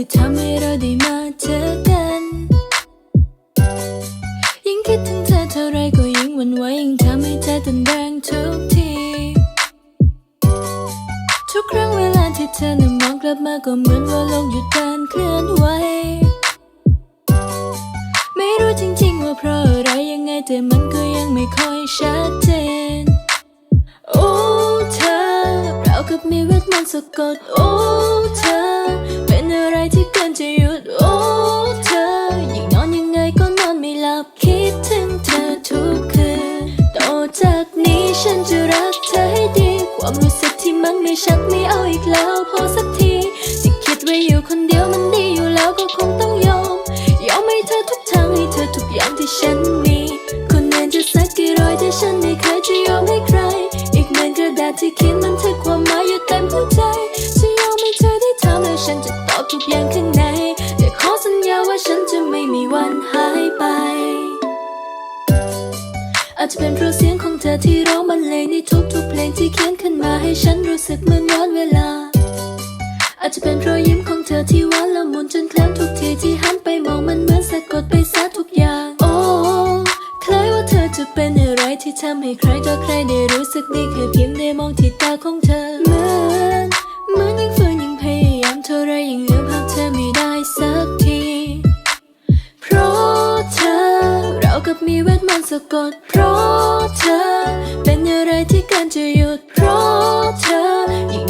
ที่ทำให้เราได้มาเจอกัน ยิ่งคิดถึงเธอเท่าไรก็ยิ่งหวั่นไหวยิ่งทำให้ใจเต้นแรงทุกที ทุกครั้งเวลาที่เธอนั้นมองกลับมาก็เหมือนว่าโลกหยุดการเคลื่อนไหว ไม่รู้จริงๆว่าเพราะอะไรยังไงแต่มันก็ยังไม่ค่อยชัดเจน โอ้เธอเรากับมีเวทมนต์สะกดโอ้ จะรักเธอให้ดี ความรู้สึกที่มันไม่ชัดไม่เอาอีกแล้วพอสักที ที่คิดไว้อยู่คนเดียวมันดีอยู่แล้วก็คงต้องยอม ยอมให้เธอทุกทางให้เธอทุกอย่างที่ฉันมี คนอื่นจะสักกี่ร้อยที่ฉันไม่เคยจะยอมให้ใคร อีกเหมือนกระดาษที่เขียนมันทึกความหมายอยู่เต็มหัวใจ จะยอมให้เธอได้ทำแล้วฉันจะตอบทุกอย่างข้างในแต่ขอสัญญาว่าฉันจะไม่มีวันหายไป อาจจะเป็นเพราะเสียง เธอที่ร้องบรรเลงในทุกๆเพลงที่เขียนขึ้นมาให้ฉันรู้สึกเหมือนย้อนเวลา อาจจะเป็นราะยิ้มของเธอที่หวานละมุนจนเคลิ้มทุกทีที่หันไปมองมันเหมือนสะกดไปซะทุกอย่าง โอ้คล้ายว่าเธอจะเป็นอะไรที่ทำให้ใครต่อใครได้รู้สึกดีแค่เพียงได้มองที่ตาของเธอเหมือนเหมือนยิ่งฝืนยิ่งพยายามเท่าไรยิ่งลืมภาพเธอไม่ได้ มีเวทมนสะกดเพราะเธอ เป็นอะไรที่เกันจะหยุดเพราะเธอยิ่ง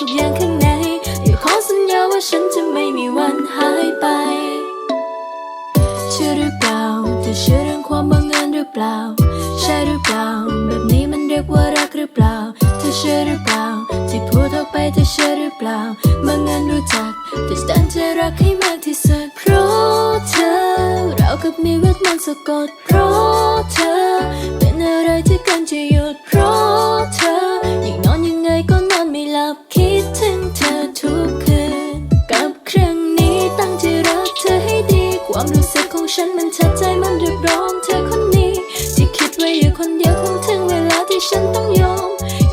ทุกอย่างข้างในอยากขอสัญญาว่าฉันจะไม่มีวันหายไป เชื่อหรือเปล่าเธอเชื่อเรื่องความบังเอิญหรือเปล่า ใช่หรือเปล่า แบบนี้มันเรียกว่ารักหรือเปล่า เธอเชื่อหรือเปล่า ที่พูดออกไปเธอเชื่อหรือเปล่าบังเอิญรู้จักแต่ตั้งใจรักให้มากที่สุดเพราะเธอ เรากับมีเวทมนต์สะกดเพราะเธอ เป็นอะไรที่กันจะหยุดเพราะ ตั้งใจรักเธอให้ดี ความรู้สึกของฉันมันชัดใจมันเรียกร้องเธอคนนี้ ที่คิดไว้อยู่คนเดียวคงถึงเวลาที่ฉันต้องยอม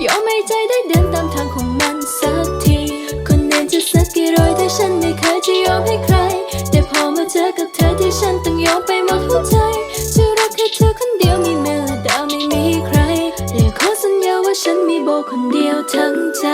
ยอมให้ใจได้เดินตามทางของมันสักที คนอื่นจะสักกี่ร้อยแต่ฉันไม่เคยจะยอมให้ใคร แต่พอมาเจอกับเธอที่ฉันต้องยอมไปหมดหัวใจจะรักแค่เธอคนเดียวมีเมลดาวไม่มีใครและขอสัญญาว่าฉันมีโบคนเดียวทั้งใจ